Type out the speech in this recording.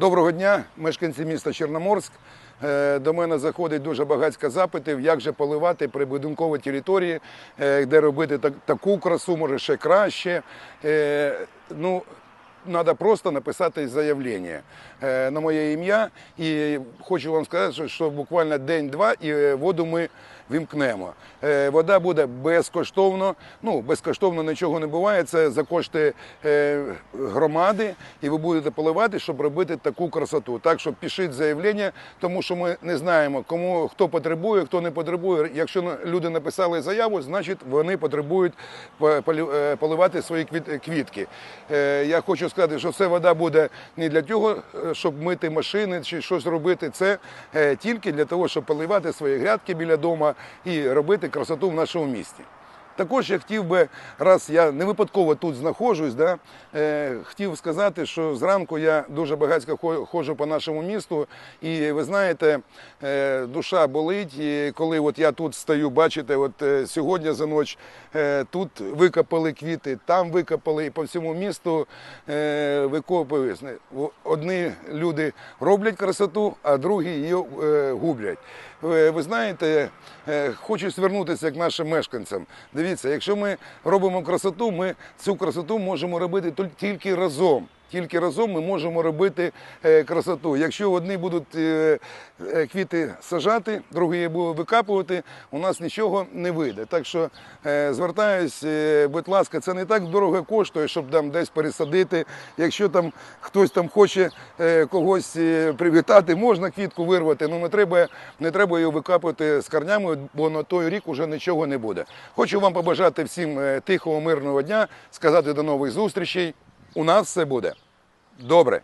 Доброго дня, мешканці міста Чорноморськ. Е, До мене заходить дуже багатько запитів, як же поливати прибудинкові території, е, де робити так- таку красу, може ще краще. Е, Ну, Треба просто написати заявлення е, на моє ім'я. І хочу вам сказати, що, буквально день-два і е, воду ми вімкнемо. Е, Вода буде безкоштовно. Ну, безкоштовно нічого не буває. Це за кошти е, громади, і ви будете поливати, щоб робити таку красоту. Так що пишіть заявлення, тому що ми не знаємо, кому хто потребує, хто не потребує. Якщо люди написали заяву, значить вони потребують по- полю- е, поливати свої квітки. Е, Я хочу сказати, що це вода буде не для того, е, щоб мити машини чи щось робити. Це е, тільки для того, щоб поливати свої грядки біля дома і робити красоту в нашому місті. Також я хотів би, раз я не випадково тут знаходжусь, да, е, хотів сказати, що зранку я дуже багатько ходжу по нашому місту, і ви знаєте, е, душа болить. І коли от я тут стою, бачите, от е, сьогодні за ніч е, тут викопали квіти, там викопали, і по всьому місту е, викопують. Одні люди роблять красоту, а другі її е, гублять. Ви, ви знаєте, е, хочу звернутися к нашим мешканцям. Дивіться, якщо ми робимо красоту, ми цю красоту можемо робити тільки разом. Тільки разом ми можемо робити е, красоту. Якщо одні будуть е, е, квіти сажати, другі будуть викапувати, у нас нічого не вийде. Так що звертаюсь, е, будь ласка, це не так дорого коштує, щоб там десь пересадити. Якщо там хтось там хоче когось привітати, можна квітку вирвати, але не треба, не треба її викапувати з корнями, бо на той рік уже нічого не буде. Хочу вам побажати всім тихого, мирного дня, сказати до нових зустрічей. У нас все буде добре.